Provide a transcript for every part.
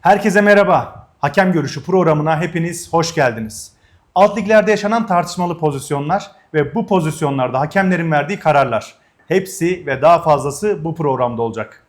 Herkese merhaba. Hakem Görüşü programına hepiniz hoş geldiniz. Alt liglerde yaşanan tartışmalı pozisyonlar ve bu pozisyonlarda hakemlerin verdiği kararlar. Hepsi ve daha fazlası bu programda olacak.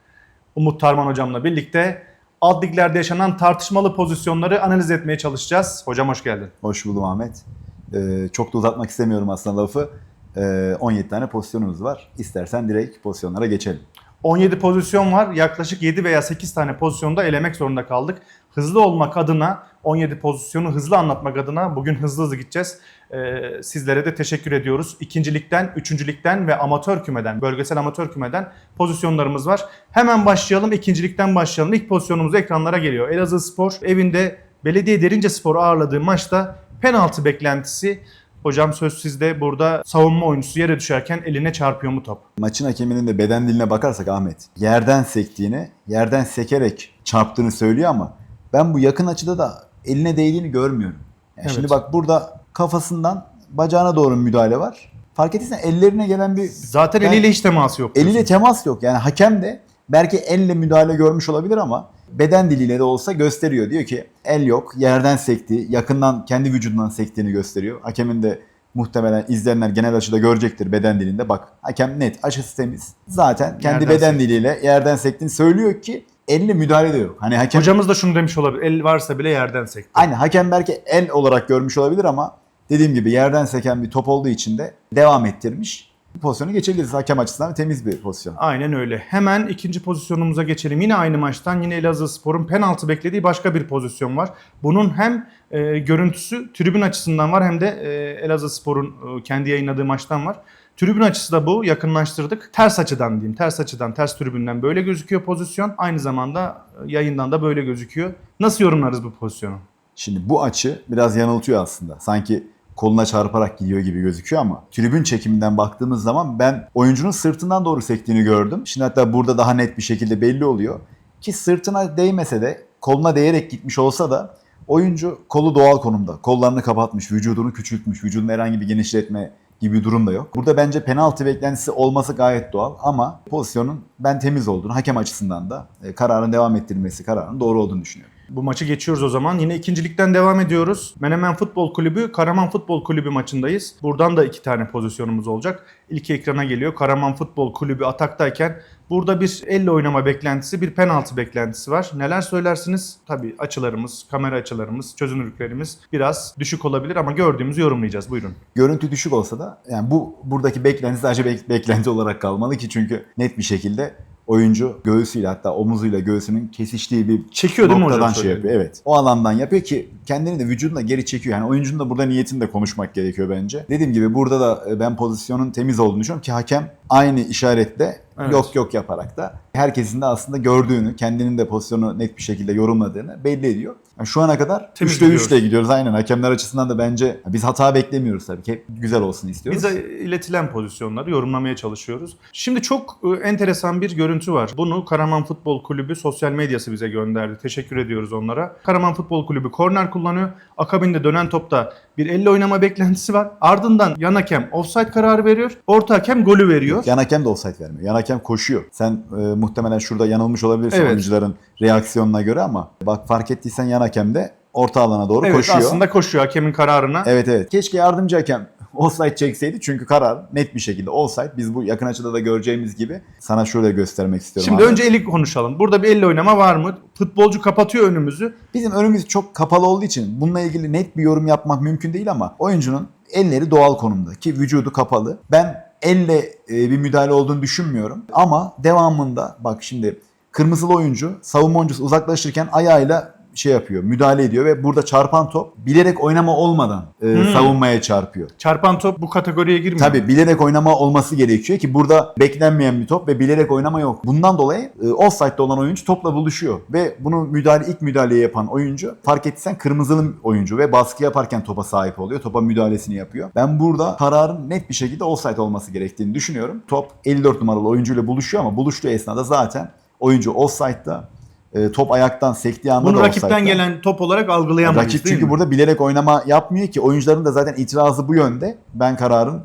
Umut Tarman hocamla birlikte alt liglerde yaşanan tartışmalı pozisyonları analiz etmeye çalışacağız. Hocam hoş geldin. Hoş buldum Ahmet. Ee, çok da uzatmak istemiyorum aslında lafı. Ee, 17 tane pozisyonumuz var. İstersen direkt pozisyonlara geçelim. 17 pozisyon var. Yaklaşık 7 veya 8 tane pozisyonda elemek zorunda kaldık. Hızlı olmak adına 17 pozisyonu hızlı anlatmak adına bugün hızlı hızlı gideceğiz. Ee, sizlere de teşekkür ediyoruz. İkincilikten, üçüncülükten ve amatör kümeden, bölgesel amatör kümeden pozisyonlarımız var. Hemen başlayalım. İkincilikten başlayalım. İlk pozisyonumuz ekranlara geliyor. Elazığ Spor evinde Belediye Derince Spor ağırladığı maçta penaltı beklentisi. Hocam söz sizde burada savunma oyuncusu yere düşerken eline çarpıyor mu top? Maçın hakeminin de beden diline bakarsak Ahmet, yerden sektiğini, yerden sekerek çarptığını söylüyor ama ben bu yakın açıda da eline değdiğini görmüyorum. Yani Evet. Şimdi bak burada kafasından bacağına doğru müdahale var. Fark ettiysen ellerine gelen bir Zaten Ben- eliyle hiç teması yok. Eliyle diyorsun. temas yok. Yani hakem de belki elle müdahale görmüş olabilir ama beden diliyle de olsa gösteriyor. Diyor ki el yok, yerden sekti, yakından kendi vücudundan sektiğini gösteriyor. Hakemin de muhtemelen izleyenler genel açıda görecektir beden dilinde. Bak hakem net, açısı temiz. Zaten kendi Yerden beden sekti. diliyle yerden sektiğini söylüyor ki elle müdahale de yok. Hani hakem Hocamız da şunu demiş olabilir. El varsa bile yerden sekti. Aynen hakem belki el olarak görmüş olabilir ama dediğim gibi yerden seken bir top olduğu için de devam ettirmiş. Bu pozisyonu geçebiliriz hakem açısından temiz bir pozisyon. Aynen öyle. Hemen ikinci pozisyonumuza geçelim. Yine aynı maçtan yine Elazığ Spor'un penaltı beklediği başka bir pozisyon var. Bunun hem e, görüntüsü tribün açısından var hem de e, Elazığ Spor'un e, kendi yayınladığı maçtan var. Tribün açısı da bu. Yakınlaştırdık. Ters açıdan diyeyim. Ters açıdan, ters tribünden böyle gözüküyor pozisyon. Aynı zamanda e, yayından da böyle gözüküyor. Nasıl yorumlarız bu pozisyonu? Şimdi bu açı biraz yanıltıyor aslında. Sanki koluna çarparak gidiyor gibi gözüküyor ama tribün çekiminden baktığımız zaman ben oyuncunun sırtından doğru sektiğini gördüm. Şimdi hatta burada daha net bir şekilde belli oluyor. Ki sırtına değmese de koluna değerek gitmiş olsa da oyuncu kolu doğal konumda. Kollarını kapatmış, vücudunu küçültmüş, vücudunu herhangi bir genişletme gibi bir durum da yok. Burada bence penaltı beklentisi olması gayet doğal ama pozisyonun ben temiz olduğunu hakem açısından da e, kararın devam ettirilmesi kararının doğru olduğunu düşünüyorum. Bu maçı geçiyoruz o zaman. Yine ikincilikten devam ediyoruz. Menemen Futbol Kulübü, Karaman Futbol Kulübü maçındayız. Buradan da iki tane pozisyonumuz olacak. İlki ekrana geliyor. Karaman Futbol Kulübü ataktayken burada bir elle oynama beklentisi, bir penaltı beklentisi var. Neler söylersiniz? Tabii açılarımız, kamera açılarımız, çözünürlüklerimiz biraz düşük olabilir ama gördüğümüzü yorumlayacağız. Buyurun. görüntü düşük olsa da yani bu buradaki beklenti sadece bek- beklenti olarak kalmalı ki çünkü net bir şekilde oyuncu göğsüyle hatta omuzuyla göğsünün kesiştiği bir Çekiyor değil mi hocam şey yapıyor. Evet. O alandan yapıyor ki kendini de vücuduna geri çekiyor. Yani oyuncunun da burada niyetini de konuşmak gerekiyor bence. Dediğim gibi burada da e, ben pozisyonun temiz olduğunu düşünüyorum ki hakem aynı işaretle Evet. yok yok yaparak da herkesin de aslında gördüğünü, kendinin de pozisyonu net bir şekilde yorumladığını belli ediyor. Yani şu ana kadar Temiz 3'te gidiyoruz. 3'te gidiyoruz aynen. Hakemler açısından da bence biz hata beklemiyoruz tabii ki. Hep güzel olsun istiyoruz. Bize iletilen pozisyonları yorumlamaya çalışıyoruz. Şimdi çok e, enteresan bir görüntü var. Bunu Karaman Futbol Kulübü sosyal medyası bize gönderdi. Teşekkür ediyoruz onlara. Karaman Futbol Kulübü korner kullanıyor. Akabinde dönen topta bir elle oynama beklentisi var. Ardından yan hakem offside kararı veriyor. Orta hakem golü veriyor. Yan hakem de offside vermiyor. Yan hakem koşuyor. Sen e, muhtemelen şurada yanılmış olabilirsin Evet. oyuncuların reaksiyonuna göre ama bak fark ettiysen yan hakem de orta alana doğru Evet koşuyor. aslında koşuyor hakemin kararına. Evet evet. Keşke yardımcı hakem offside çekseydi çünkü karar net bir şekilde offside. Biz bu yakın açıda da göreceğimiz gibi sana şöyle göstermek istiyorum. Şimdi abi. önce eli konuşalım. Burada bir elle oynama var mı? Futbolcu kapatıyor önümüzü. Bizim önümüz çok kapalı olduğu için bununla ilgili net bir yorum yapmak mümkün değil ama oyuncunun elleri doğal konumda ki vücudu kapalı. Ben elle e, bir müdahale olduğunu düşünmüyorum. Ama devamında bak şimdi kırmızılı oyuncu savunma oyuncusu uzaklaşırken ayağıyla şey yapıyor, müdahale ediyor ve burada çarpan top bilerek oynama olmadan e, Hmm. savunmaya çarpıyor. Çarpan top bu kategoriye girmiyor. Tabii bilerek oynama olması gerekiyor ki burada beklenmeyen bir top ve bilerek oynama yok. Bundan dolayı e, offside'de olan oyuncu topla buluşuyor ve bunu müdahale ilk müdahaleyi yapan oyuncu fark ettiysen kırmızılı oyuncu ve baskı yaparken topa sahip oluyor. Topa müdahalesini yapıyor. Ben burada kararın net bir şekilde offside olması gerektiğini düşünüyorum. Top 54 numaralı oyuncuyla buluşuyor ama buluştuğu esnada zaten oyuncu offside'da e, top ayaktan sektiği anda Bunu da rakipten offside'da. gelen top olarak algılayamayız Rakip değil çünkü mi? burada bilerek oynama yapmıyor ki oyuncuların da zaten itirazı bu yönde. Ben kararın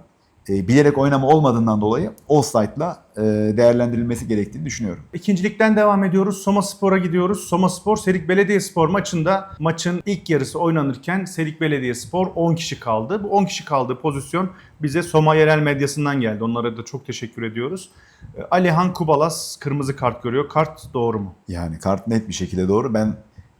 e, bilerek oynama olmadığından dolayı offside'la e, değerlendirilmesi gerektiğini düşünüyorum. İkincilikten devam ediyoruz. Soma Spor'a gidiyoruz. Soma Spor Serik Belediyespor maçında maçın ilk yarısı oynanırken Serik Belediyespor 10 kişi kaldı. Bu 10 kişi kaldığı pozisyon bize Soma yerel medyasından geldi. Onlara da çok teşekkür ediyoruz. E, Alihan Kubalas kırmızı kart görüyor. Kart doğru mu? Yani kart net bir şekilde doğru. Ben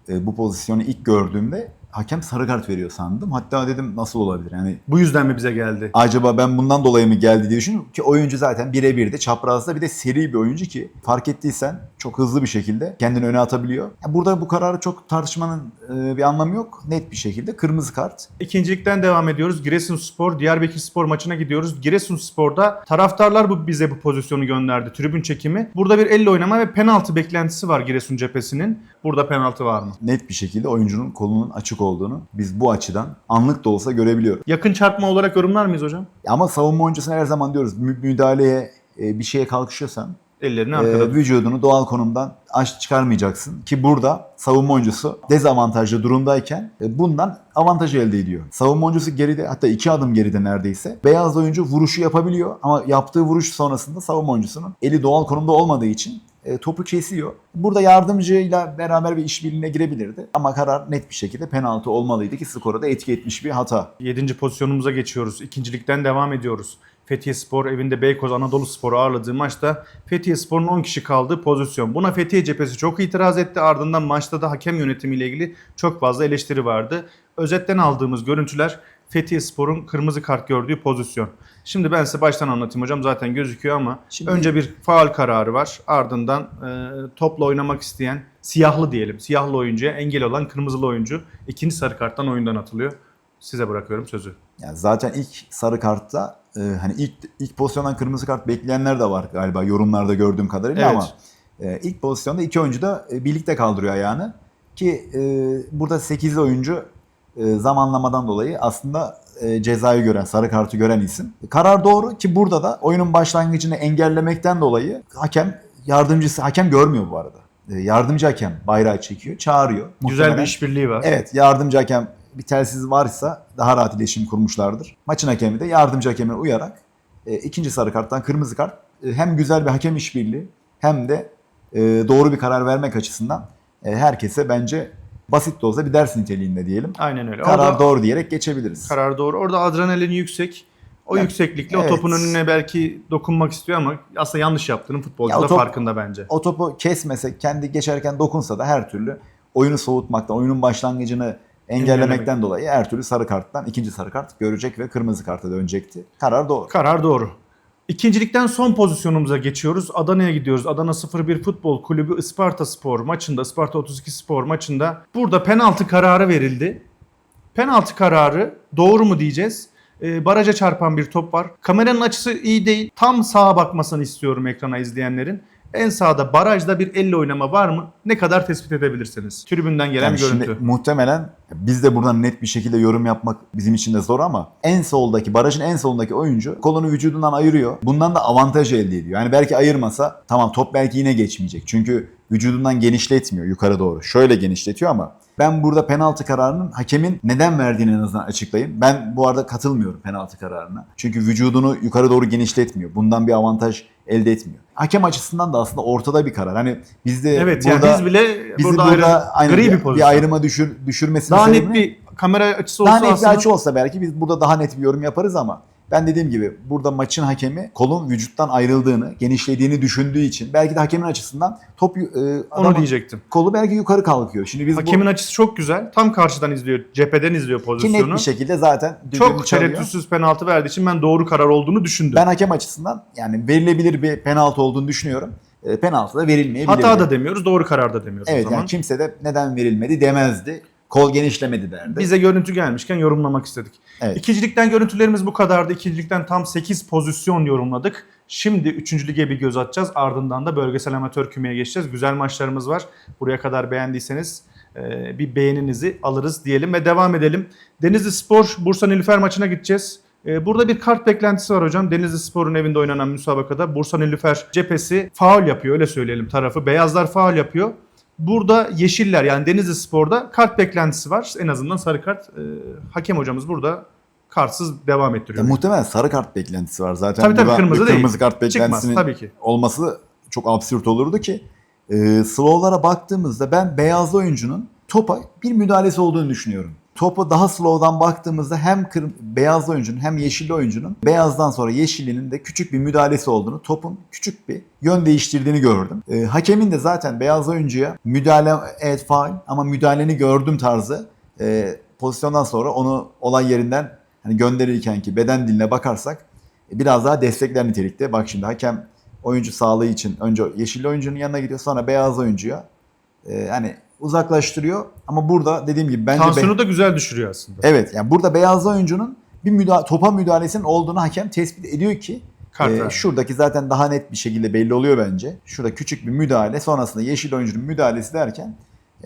e, bu pozisyonu ilk gördüğümde hakem sarı kart veriyor sandım. Hatta dedim nasıl olabilir? Yani Bu yüzden mi bize geldi? acaba ben bundan dolayı mı geldi diye düşündüm ki oyuncu zaten birebir de çaprazda bir de seri bir oyuncu ki fark ettiysen çok hızlı bir şekilde kendini öne atabiliyor. Yani burada bu kararı çok tartışmanın e, bir anlamı yok. Net bir şekilde kırmızı kart. İkincilikten devam ediyoruz. Giresunspor, Diyarbakırspor maçına gidiyoruz. Giresunspor'da taraftarlar bu bize bu pozisyonu gönderdi. Tribün çekimi. Burada bir elle oynama ve penaltı beklentisi var Giresun cephesinin. Burada penaltı var mı? Net bir şekilde oyuncunun kolunun açık olduğunu biz bu açıdan anlık da olsa görebiliyoruz. Yakın çarpma olarak yorumlar mıyız hocam? Ama savunma oyuncusuna her zaman diyoruz mü- müdahaleye e, bir şeye kalkışıyorsan Ellerini e, arkada. vücudunu doğal konumdan aç çıkarmayacaksın ki burada savunma oyuncusu dezavantajlı durumdayken e, bundan avantaj elde ediyor. Savunma oyuncusu geride hatta iki adım geride neredeyse. Beyaz oyuncu vuruşu yapabiliyor ama yaptığı vuruş sonrasında savunma oyuncusunun eli doğal konumda olmadığı için e, topu kesiyor. Burada yardımcıyla beraber bir işbirliğine girebilirdi. Ama karar net bir şekilde penaltı olmalıydı ki skora da etki etmiş bir hata. 7. pozisyonumuza geçiyoruz. İkincilikten devam ediyoruz. Fethiye Spor evinde Beykoz Anadolu Spor'u ağırladığı maçta Fethiye Spor'un 10 kişi kaldığı pozisyon. Buna Fethiye cephesi çok itiraz etti. Ardından maçta da hakem yönetimiyle ilgili çok fazla eleştiri vardı. Özetten aldığımız görüntüler Fethiye Spor'un kırmızı kart gördüğü pozisyon. Şimdi ben size baştan anlatayım hocam zaten gözüküyor ama Şimdi- önce bir faal kararı var. Ardından e, topla oynamak isteyen siyahlı diyelim. Siyahlı oyuncuya engel olan kırmızılı oyuncu ikinci sarı karttan oyundan atılıyor. Size bırakıyorum sözü. Yani zaten ilk sarı kartta e, hani ilk ilk pozisyondan kırmızı kart bekleyenler de var galiba yorumlarda gördüğüm kadarıyla Evet. ama e, ilk pozisyonda iki oyuncu da e, birlikte kaldırıyor ayağını ki e, burada 8'li oyuncu zamanlamadan dolayı aslında e, cezayı gören, sarı kartı gören isim. Karar doğru ki burada da oyunun başlangıcını engellemekten dolayı hakem yardımcısı hakem görmüyor bu arada. E, yardımcı hakem bayrağı çekiyor, çağırıyor. Güzel bir Muhtemelen- işbirliği var. Evet yardımcı hakem bir telsiz varsa daha rahat iletişim kurmuşlardır. Maçın hakemi de yardımcı hakeme uyarak e, ikinci sarı karttan kırmızı kart e, hem güzel bir hakem işbirliği hem de e, doğru bir karar vermek açısından e, herkese bence basit de olsa bir ders niteliğinde diyelim. Aynen öyle. Karar Orada- doğru diyerek geçebiliriz. Karar doğru. Orada adrenalin yüksek. O Ya, yükseklikle o evet. topun önüne belki dokunmak istiyor ama aslında yanlış yaptığının futbolcu Ya o da top- farkında bence. O topu kesmese kendi geçerken dokunsa da her türlü oyunu soğutmaktan, oyunun başlangıcını engellemekten dolayı her türlü sarı karttan ikinci sarı kart görecek ve kırmızı karta dönecekti. Karar doğru. Karar doğru. İkincilikten son pozisyonumuza geçiyoruz. Adana'ya gidiyoruz. Adana 01 Futbol Kulübü Isparta Spor maçında, Isparta 32 Spor maçında burada penaltı kararı verildi. Penaltı kararı doğru mu diyeceğiz? Ee, baraja çarpan bir top var. Kameranın açısı iyi değil. Tam sağa bakmasını istiyorum ekrana izleyenlerin. En sağda barajda bir elle oynama var mı? Ne kadar tespit edebilirsiniz? Tribünden gelen Yani görüntü. şimdi muhtemelen biz de buradan net bir şekilde yorum yapmak bizim için de zor ama en soldaki barajın en solundaki oyuncu kolunu vücudundan ayırıyor. Bundan da avantaj elde ediyor. Yani belki ayırmasa tamam top belki yine geçmeyecek. Çünkü vücudundan genişletmiyor yukarı doğru. Şöyle genişletiyor ama ben burada penaltı kararının hakemin neden verdiğini en azından açıklayayım. Ben bu arada katılmıyorum penaltı kararına. Çünkü vücudunu yukarı doğru genişletmiyor. Bundan bir avantaj elde etmiyor. Hakem açısından da aslında ortada bir karar. Hani bizde Evet burada yani biz bile bizi burada, burada, ayrı, gri bir, bir, pozisyon. bir ayrıma düşür, düşürmesi Daha net bir kamera açısı olsa daha net bir aslında açı olsa belki biz burada daha net bir yorum yaparız ama ben dediğim gibi burada maçın hakemi kolun vücuttan ayrıldığını, genişlediğini düşündüğü için belki de hakemin açısından top e, onu diyecektim. kolu belki yukarı kalkıyor. Şimdi biz Hakemin açısı çok güzel. Tam karşıdan izliyor, cepheden izliyor bu ki net pozisyonu. bir şekilde zaten Çok çalıyor. tereddütsüz penaltı verdiği için ben doğru karar olduğunu düşündüm. Ben hakem açısından yani verilebilir bir penaltı olduğunu düşünüyorum. E, penaltı da verilmeyebilir. Hata da demiyoruz, doğru karar da demiyoruz Evet o zaman. yani kimse de neden verilmedi demezdi. Kol genişlemedi derdi. Bize görüntü gelmişken yorumlamak istedik. Evet. İkincilikten görüntülerimiz bu kadardı. İkincilikten tam 8 pozisyon yorumladık. Şimdi 3. lige bir göz atacağız. Ardından da bölgesel amatör kümeye geçeceğiz. Güzel maçlarımız var. Buraya kadar beğendiyseniz e, bir beğeninizi alırız diyelim ve devam edelim. Denizli Spor Bursa Nilüfer maçına gideceğiz. E, Burada bir kart beklentisi var hocam. Denizli Spor'un evinde oynanan müsabakada Bursa Nilüfer cephesi faul yapıyor öyle söyleyelim tarafı. Beyazlar faul yapıyor. Burada yeşiller yani Denizli Spor'da kart beklentisi var. En azından sarı kart. E, hakem hocamız burada kartsız devam Ya ettiriyor. muhtemelen sarı kart beklentisi var zaten. Tabii tabii kırmızı bir değil. Kırmızı kart Çıkmaz beklentisinin tabii ki. olması çok absürt olurdu ki. E, slow'lara baktığımızda ben beyazlı oyuncunun topa bir müdahalesi olduğunu düşünüyorum. Topa daha slow'dan baktığımızda hem kır- beyazlı oyuncunun hem yeşilli oyuncunun beyazdan sonra yeşillinin de küçük bir müdahalesi olduğunu, topun küçük bir yön değiştirdiğini gördüm. E, hakemin de zaten beyaz oyuncuya müdahale evet faul ama müdahaleni gördüm tarzı e, pozisyondan sonra onu olay yerinden hani gönderirken ki beden diline bakarsak e, biraz daha destekler nitelikte. Bak şimdi hakem oyuncu sağlığı için önce yeşilli oyuncunun yanına gidiyor sonra beyaz oyuncuya e, hani uzaklaştırıyor ama burada dediğim gibi bence be- Tansiyonu da güzel düşürüyor aslında. evet yani burada beyaz oyuncunun bir müda- topa müdahalesinin olduğunu hakem tespit ediyor ki Kart e, şuradaki zaten daha net bir şekilde belli oluyor bence. Şurada küçük bir müdahale sonrasında yeşil oyuncunun müdahalesi derken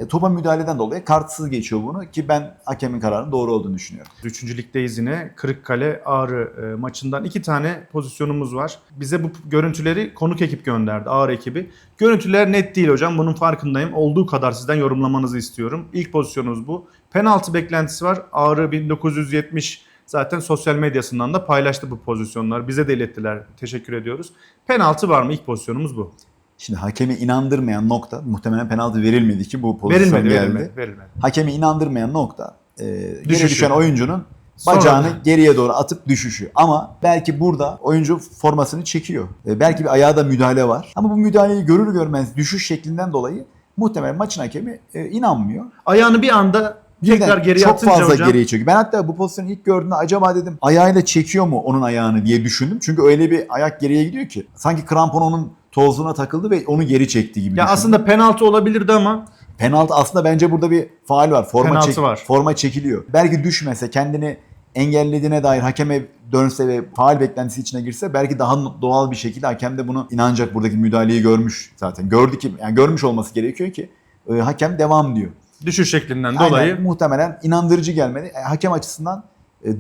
e, topa müdahaleden dolayı kartsız geçiyor bunu ki ben hakemin kararının doğru olduğunu düşünüyorum. Üçüncü ligdeyiz yine. Kırıkkale Ağrı e, maçından iki tane pozisyonumuz var. Bize bu görüntüleri konuk ekip gönderdi. Ağrı ekibi. Görüntüler net değil hocam. Bunun farkındayım. Olduğu kadar sizden yorumlamanızı istiyorum. İlk pozisyonumuz bu. Penaltı beklentisi var. Ağrı 1970 zaten sosyal medyasından da paylaştı bu pozisyonlar. Bize de ilettiler. Teşekkür ediyoruz. Penaltı var mı? İlk pozisyonumuz bu. Şimdi hakemi inandırmayan nokta muhtemelen penaltı verilmedi ki bu pozisyon Verilmedi, geldi. verilmedi, verilmedi. Hakemi inandırmayan nokta e, geri düşen oyuncunun Sonra- bacağını geriye doğru atıp düşüşü. Ama belki burada oyuncu formasını çekiyor. E, belki bir ayağa da müdahale var. Ama bu müdahaleyi görür görmez düşüş şeklinden dolayı muhtemelen maçın hakemi e, inanmıyor. Ayağını bir anda Birden tekrar geriye çok fazla hocam. geriye çekiyor. Ben hatta bu pozisyonu ilk gördüğümde acaba dedim ayağıyla çekiyor mu onun ayağını diye düşündüm. Çünkü öyle bir ayak geriye gidiyor ki sanki krampon onun tozluğuna takıldı ve onu geri çekti gibi Ya düşündüm. aslında penaltı olabilirdi ama Penaltı aslında bence burada bir faal var. Forma, Penaltı çek- var. forma çekiliyor. Belki düşmese kendini engellediğine dair hakeme dönse ve faal beklentisi içine girse belki daha doğal bir şekilde hakem de bunu inanacak buradaki müdahaleyi görmüş zaten. Gördü ki yani görmüş olması gerekiyor ki e, hakem devam diyor. düşüş şeklinden Aynen, dolayı muhtemelen inandırıcı gelmedi. E, hakem açısından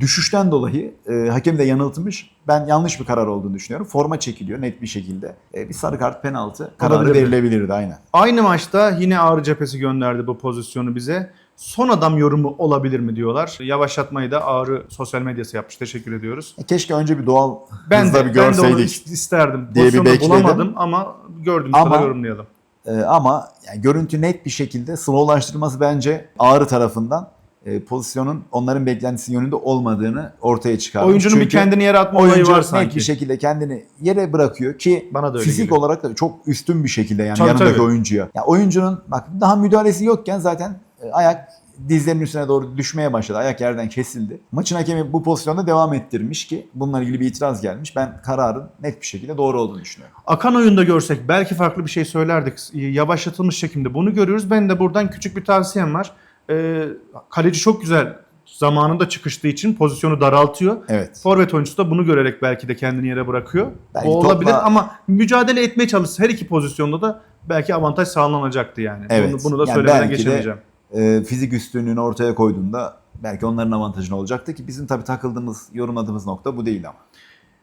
düşüşten dolayı e, hakem de yanıltmış. Ben yanlış bir karar olduğunu düşünüyorum. Forma çekiliyor net bir şekilde. E, bir sarı kart penaltı kararı verilebilirdi aynen. Aynı maçta yine Ağrı cephesi gönderdi bu pozisyonu bize. Son adam yorumu olabilir mi diyorlar. Yavaşlatmayı da Ağrı sosyal medyası yapmış. Teşekkür ediyoruz. E, keşke önce bir doğal Ben hızla de, bir ben de onu görseydik. ist- isterdim. diye bir bekledim. bulamadım ama gördüğümüz Ama- kadar yorumlayalım. Ee, ama yani görüntü net bir şekilde slowlaştırması bence Ağrı tarafından e, pozisyonun onların beklentisi yönünde olmadığını ortaya çıkarmış. Oyuncunun bir Çünkü kendini yere atma olayı oyuncu var sanki. bir şekilde kendini yere bırakıyor ki Bana da öyle fizik geliyor. olarak da çok üstün bir şekilde yani Tabii, yanındaki tabii. oyuncuya. Ya oyuncunun bak daha müdahalesi yokken zaten e, ayak dizlerinin üstüne doğru düşmeye başladı. Ayak yerden kesildi. Maçın hakemi bu pozisyonda devam ettirmiş ki bununla ilgili bir itiraz gelmiş. Ben kararın net bir şekilde doğru olduğunu düşünüyorum. Akan oyunda görsek belki farklı bir şey söylerdik. Yavaşlatılmış şekilde bunu görüyoruz. Ben de buradan küçük bir tavsiyem var. Ee, kaleci çok güzel zamanında çıkıştığı için pozisyonu daraltıyor. Evet. Forvet oyuncusu da bunu görerek belki de kendini yere bırakıyor. Belki o olabilir topla- ama mücadele etmeye çalışsa her iki pozisyonda da belki avantaj sağlanacaktı yani. Evet. Bunu, bunu da Yani söylemeden de- geçemeyeceğim. e, fizik üstünlüğünü ortaya koyduğunda belki onların avantajına olacaktı ki bizim tabii takıldığımız, yorumladığımız nokta bu değil ama.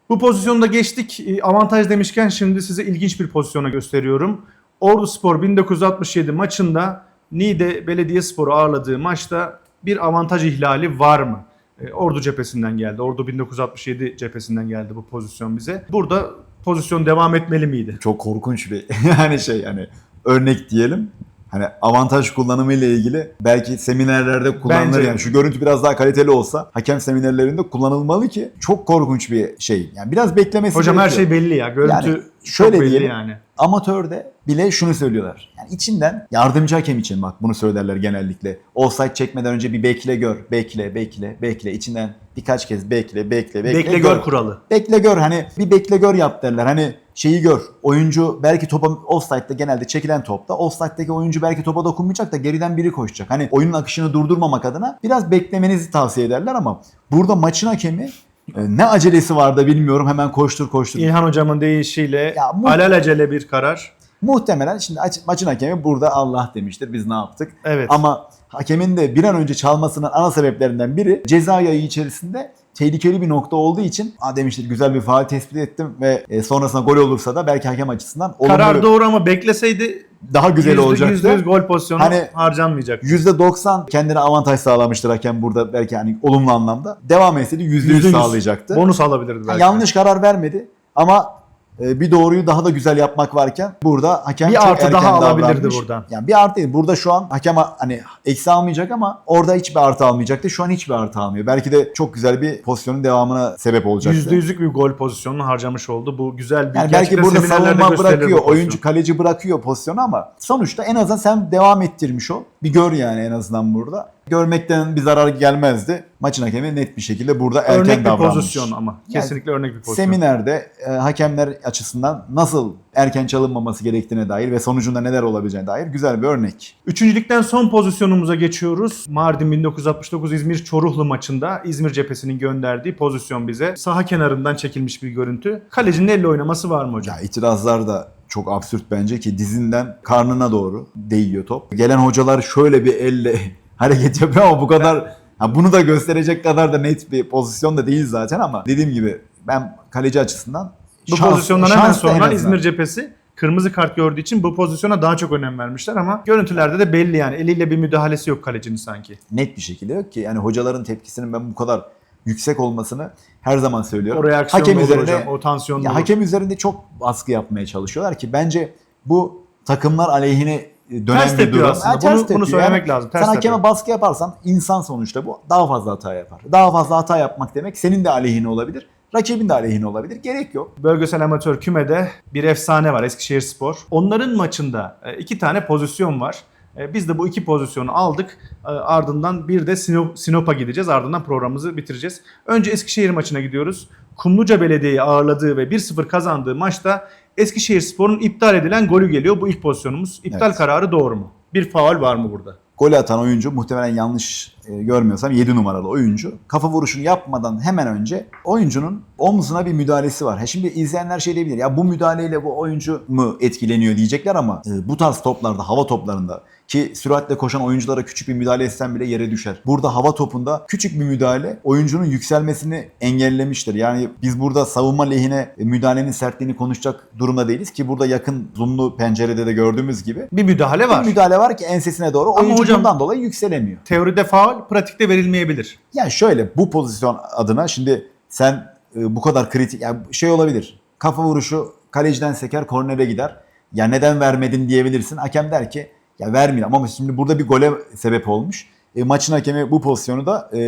Bu pozisyonda geçtik. E, Avantaj demişken şimdi size ilginç bir pozisyona gösteriyorum. Ordu Spor 1967 maçında Niğde Belediyespor'u ağırladığı maçta bir avantaj ihlali var mı? E, Ordu cephesinden geldi. Ordu 1967 cephesinden geldi bu pozisyon bize. Burada pozisyon devam etmeli miydi? Çok korkunç bir yani şey hani örnek diyelim. Hani avantaj kullanımı ile ilgili belki seminerlerde kullanılır Bence- yani şu görüntü biraz daha kaliteli olsa hakem seminerlerinde kullanılmalı ki çok korkunç bir şey. Yani biraz beklemesi Hocam her gerekiyor. şey belli ya. Görüntü Yani şöyle çok belli diyelim. yani. Amatörde bile şunu söylüyorlar. Yani içinden yardımcı hakem için bak bunu söylerler genellikle. Offside çekmeden önce bir bekle gör. Bekle, bekle, bekle. İçinden birkaç kez bekle, bekle, bekle. Bekle gör kuralı. Bekle gör hani bir bekle gör yap derler. Hani şeyi gör. Oyuncu belki topa offside'da genelde çekilen topta offside'daki oyuncu belki topa dokunmayacak da geriden biri koşacak. Hani oyunun akışını durdurmamak adına biraz beklemenizi tavsiye ederler ama burada maçın hakemi ne acelesi var da bilmiyorum hemen koştur koştur. İlhan hocamın deyişiyle Ya alelacele bir karar. Muhtemelen şimdi aç- maçın hakemi burada Allah demiştir biz ne yaptık. Evet. Ama hakemin de bir an önce çalmasının ana sebeplerinden biri ceza yayı içerisinde tehlikeli bir nokta olduğu için Aa demiştir güzel bir faal tespit ettim ve e, sonrasında gol olursa da belki hakem açısından olumlu Karar doğru ama bekleseydi daha güzel yüzde- olacaktı. yüzde yüz gol pozisyonu Hani- harcanmayacak. %90 kendine avantaj sağlamıştır hakem burada belki hani olumlu anlamda. Devam etseydi %100 Yüzde yüz sağlayacaktı. Bonus alabilirdi Yani belki. yanlış karar vermedi ama bir doğruyu daha da güzel yapmak varken burada hakem Bir çok artı erken daha alabilirdi davranmış. buradan. Yani bir artı değil. Burada şu an hakem hani eksi almayacak ama orada hiçbir artı almayacaktı. Şu an hiçbir artı almıyor. Belki de çok güzel bir pozisyonun devamına sebep olacaktı. Yüzde yüzlük bir gol pozisyonunu harcamış oldu. Bu güzel bir Yani belki burada savunma bu bırakıyor, oyuncu kaleci bırakıyor pozisyonu ama sonuçta en azından sen devam ettirmiş ol. Bir gör yani en azından burada. Görmekten bir zarar gelmezdi. Maçın hakemi net bir şekilde burada erken Örnek bir davranmış. pozisyon ama. Yani Kesinlikle örnek bir pozisyon. Seminerde e, hakemler açısından nasıl erken çalınmaması gerektiğine dair ve sonucunda neler olabileceğine dair güzel bir örnek. Üçüncülükten son pozisyonumuza geçiyoruz. Mardin 1969 İzmir Çoruhlu maçında İzmir cephesinin gönderdiği pozisyon bize. Saha kenarından çekilmiş bir görüntü. Kalecinin elle oynaması var mı hocam? Ya itirazlar da çok absürt bence ki dizinden karnına doğru değiyor top. Gelen hocalar şöyle bir elle hareket yapıyor ama bu kadar ha bunu da gösterecek kadar da net bir pozisyon da değil zaten ama dediğim gibi ben kaleci açısından Bu şans- pozisyondan hemen şans da en sonra azından. İzmir cephesi kırmızı kart gördüğü için bu pozisyona daha çok önem vermişler ama görüntülerde de belli yani. Eliyle bir müdahalesi yok kalecinin sanki. net bir şekilde yok ki yani hocaların tepkisinin ben bu kadar yüksek olmasını her zaman söylüyorum. O reaksiyon hakem olur hocam. O tansiyon Ya olur. hakem üzerinde çok baskı yapmaya çalışıyorlar ki bence bu takımlar aleyhine dönen Ters bir tepiyor durum. aslında. Ters Bunu- bunu söylemek lazım. Ters Sen hakeme baskı yaparsan insan sonuçta bu daha fazla hata yapar. Daha fazla hata yapmak demek senin de aleyhine olabilir. Rakibin de aleyhine olabilir. Gerek yok. Bölgesel amatör kümede bir efsane var Eskişehir Spor. Onların maçında e, iki tane pozisyon var. E, Biz de bu iki pozisyonu aldık. E, Ardından bir de Sinop- Sinop'a gideceğiz. Ardından programımızı bitireceğiz. Önce Eskişehir maçına gidiyoruz. Kumluca Belediye'yi ağırladığı ve 1-0 kazandığı maçta Eskişehir Spor'un iptal edilen golü geliyor. Bu ilk pozisyonumuz. İptal Evet. kararı doğru mu? Bir faul var mı burada? Gol atan oyuncu muhtemelen yanlış görmüyorsam 7 numaralı oyuncu. Kafa vuruşunu yapmadan hemen önce oyuncunun omzuna bir müdahalesi var. Ha şimdi izleyenler şey diyebilir. Ya bu müdahaleyle bu oyuncu mu etkileniyor diyecekler ama e, bu tarz toplarda, hava toplarında ki süratle koşan oyunculara küçük bir müdahale etsen bile yere düşer. Burada hava topunda küçük bir müdahale oyuncunun yükselmesini engellemiştir. Yani biz burada savunma lehine e, müdahalenin sertliğini konuşacak durumda değiliz ki burada yakın zoomlu pencerede de gördüğümüz gibi Bir müdahale var. bir müdahale var ki ensesine doğru oyuncu hocam- bundan dolayı yükselemiyor. Teoride faul, pratikte verilmeyebilir. Yani şöyle bu pozisyon adına şimdi sen e, bu kadar kritik yani şey olabilir. Kafa vuruşu kaleciden seker kornere gider. Ya neden vermedin diyebilirsin. Hakem der ki ya vermiyorum ama şimdi burada bir gole sebep olmuş. E, maçın hakemi bu pozisyonu da e,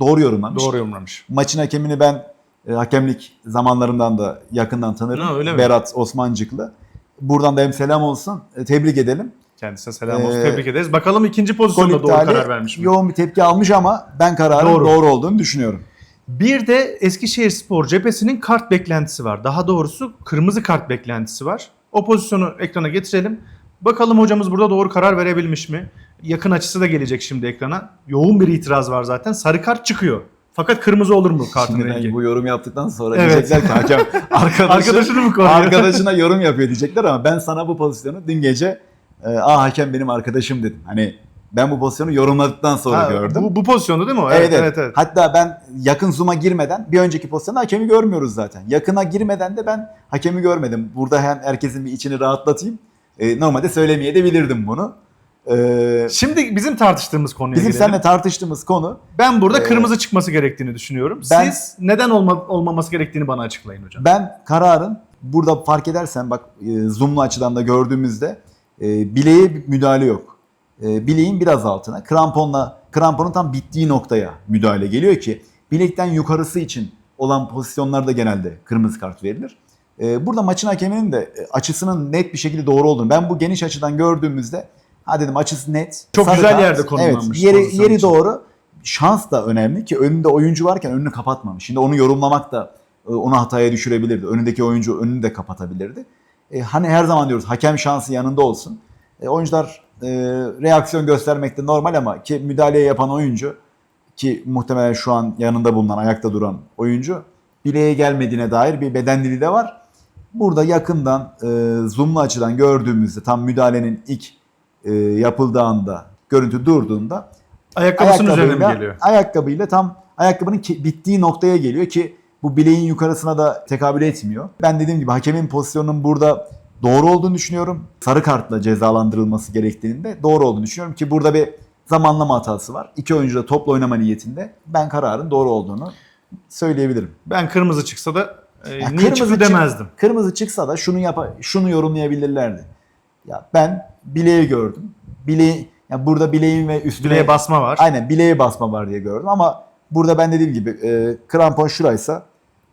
doğru yorumlamış. Doğru yorumlamış. Maçın hakemini ben e, hakemlik zamanlarımdan da yakından tanırım. Ha, öyle mi? Berat Osmancıklı. Buradan da hem selam olsun. e, tebrik edelim. Kendisine selam olsun. Ee, Tebrik ederiz. Bakalım ikinci pozisyonda doğru karar vermiş mi? yoğun bir tepki almış ama ben kararın Doğru. doğru olduğunu düşünüyorum. Bir de Eskişehir Spor cephesinin kart beklentisi var. Daha doğrusu kırmızı kart beklentisi var. O pozisyonu ekrana getirelim. Bakalım hocamız burada doğru karar verebilmiş mi? Yakın açısı da gelecek şimdi ekrana. Yoğun bir itiraz var zaten. Sarı kart çıkıyor. Fakat kırmızı olur mu kartın Şimdi ben rengi? bu yorum yaptıktan sonra Evet. diyecekler ki hakem arkadaşı, Arkadaşını mı koruyor? arkadaşına yorum yapıyor diyecekler ama ben sana bu pozisyonu dün gece e, aa hakem benim arkadaşım dedim. Hani ben bu pozisyonu yorumladıktan sonra Ha, gördüm. Bu, bu pozisyonda değil mi o? evet, evet, Hatta ben yakın zoom'a girmeden bir önceki pozisyonda hakemi görmüyoruz zaten. Yakına girmeden de ben hakemi görmedim. Burada hem herkesin bir içini rahatlatayım. E, normalde söylemeye de bilirdim bunu. E, Şimdi bizim tartıştığımız konuya bizim gelelim. seninle tartıştığımız konu Ben burada Ee, kırmızı çıkması gerektiğini düşünüyorum. ben- Siz neden olma, olmaması gerektiğini bana açıklayın hocam. Ben kararın burada fark edersen bak e, zoomlu açıdan da gördüğümüzde e, bileğe müdahale yok. E, bileğin biraz altına kramponla kramponun tam bittiği noktaya müdahale geliyor ki bilekten yukarısı için olan pozisyonlarda genelde kırmızı kart verilir. E, burada maçın hakeminin de e, açısının net bir şekilde doğru olduğunu ben bu geniş açıdan gördüğümüzde ha dedim açısı net. Çok sarı güzel kart. yerde konumlanmış Evet, yeri, yeri için. doğru. Şans da önemli ki önünde oyuncu varken önünü kapatmamış. Şimdi onu yorumlamak da e, onu hataya düşürebilirdi. Önündeki oyuncu önünü de kapatabilirdi. E, hani her zaman diyoruz hakem şansı yanında olsun. E, oyuncular e, reaksiyon göstermekte normal ama ki müdahale yapan oyuncu ki muhtemelen şu an yanında bulunan ayakta duran oyuncu bileğe gelmediğine dair bir beden dili de var. Burada yakından e, zoomlu açıdan gördüğümüzde tam müdahalenin ilk e, yapıldığı anda görüntü durduğunda Ayakkabısının üzerine mi geliyor? Ayakkabıyla tam ayakkabının ki- bittiği noktaya geliyor ki bu bileğin yukarısına da tekabül etmiyor. Ben dediğim gibi hakemin pozisyonunun burada doğru olduğunu düşünüyorum. Sarı kartla cezalandırılması gerektiğini de doğru olduğunu düşünüyorum ki burada bir zamanlama hatası var. İki oyuncu da topla oynama niyetinde ben kararın doğru olduğunu söyleyebilirim. Ben kırmızı çıksa da e, Ya niye çıktı çık- demezdim. Kırmızı çıksa da şunu yapa, şunu yorumlayabilirlerdi. Ya ben bileği gördüm. Bileği ya burada bileğim ve üstüne Bileğe basma var. Aynen bileğe basma var diye gördüm ama burada ben dediğim gibi e, krampon şuraysa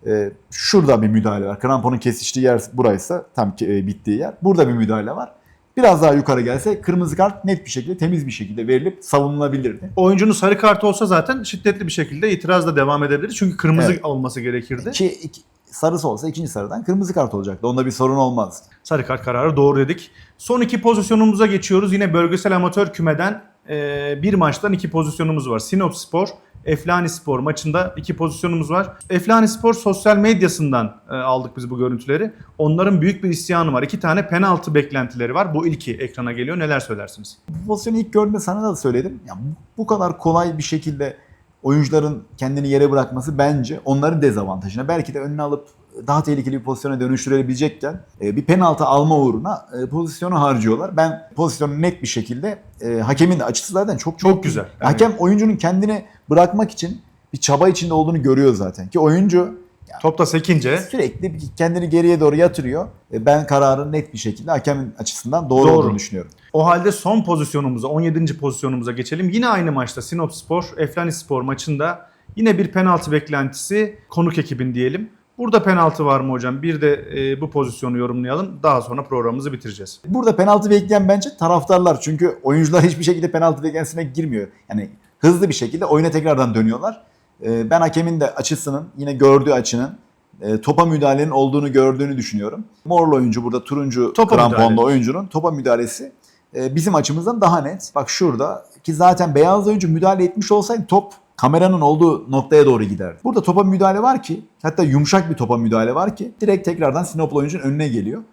e, şurada bir müdahale var. Kramponun kesiştiği yer buraysa tam ki, e, bittiği yer. Burada bir müdahale var. Biraz daha yukarı gelse kırmızı kart net bir şekilde temiz bir şekilde verilip savunulabilirdi. Oyuncunun sarı kartı olsa zaten şiddetli bir şekilde itirazla devam edebilir. Çünkü kırmızı Evet. olması gerekirdi. Ki iki- sarısı olsa ikinci sarıdan kırmızı kart olacaktı. Onda bir sorun olmazdı. Sarı kart kararı doğru dedik. Son iki pozisyonumuza geçiyoruz. Yine bölgesel amatör kümeden e, bir maçtan iki pozisyonumuz var. Sinop Spor, Eflani Spor maçında iki pozisyonumuz var. Eflani Spor sosyal medyasından e, aldık biz bu görüntüleri. Onların büyük bir isyanı var. İki tane penaltı beklentileri var. Bu ilki ekrana geliyor. Neler söylersiniz? Bu pozisyonu ilk gördüğümde sana da söyledim. Ya bu- kadar kolay bir şekilde oyuncuların kendini yere bırakması bence onların dezavantajına. Belki de önüne alıp daha tehlikeli bir pozisyona dönüştürebilecekken e, bir penaltı alma uğruna e, pozisyonu harcıyorlar. Ben pozisyonu net bir şekilde hakemin de açısı zaten çok çok, Çok güzel. Hakem oyuncunun kendini bırakmak için bir çaba içinde olduğunu görüyor zaten. Ki oyuncu Topta sekince sürekli kendini geriye doğru yatırıyor. Ben kararın net bir şekilde hakemin açısından doğru, Doğru. olduğunu düşünüyorum. O halde son pozisyonumuza, 17. pozisyonumuza geçelim. Yine aynı maçta Sinop Spor, Eflani Spor maçında yine bir penaltı beklentisi konuk ekibin diyelim. Burada penaltı var mı hocam? Bir de e, bu pozisyonu yorumlayalım. Daha sonra programımızı bitireceğiz. Burada penaltı bekleyen bence taraftarlar. Çünkü oyuncular hiçbir şekilde penaltı beklentisine girmiyor. Yani hızlı bir şekilde oyuna tekrardan dönüyorlar. Ee, Ben hakemin de açısının yine gördüğü açının e, topa müdahalenin olduğunu gördüğünü düşünüyorum. Morlu oyuncu burada turuncu Topa kramponlu müdahale. oyuncunun topa müdahalesi e, bizim açımızdan daha net. Bak şurada ki zaten beyaz oyuncu müdahale etmiş olsaydı top kameranın olduğu noktaya doğru giderdi. Burada topa müdahale var ki hatta yumuşak bir topa müdahale var ki direkt tekrardan Sinoplu oyuncunun önüne geliyor.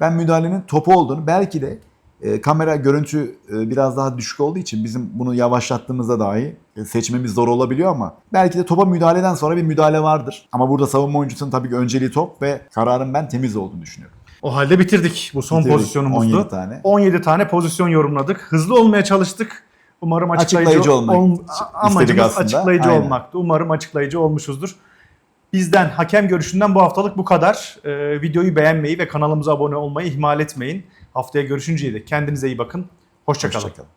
Ben müdahalenin topu olduğunu belki de e, kamera görüntü e, biraz daha düşük olduğu için bizim bunu yavaşlattığımızda dahi e, seçmemiz zor olabiliyor ama belki de topa müdahaleden sonra bir müdahale vardır. Ama burada savunma oyuncusunun tabii ki önceliği top ve kararın ben temiz olduğunu düşünüyorum. O halde bitirdik bu son Bitirdik. pozisyonumuzdu. 17 tane. 17 tane pozisyon yorumladık. Hızlı olmaya çalıştık. Umarım açıklayıcı, Açıklayıcı olmak ol- amacımız aslında. açıklayıcı Aynen. olmaktı. Umarım açıklayıcı olmuşuzdur. Bizden hakem görüşünden bu haftalık bu kadar. Ee, videoyu beğenmeyi ve kanalımıza abone olmayı ihmal etmeyin. Haftaya görüşünceye dek kendinize iyi bakın. Hoşçakalın. Hoşçakalın.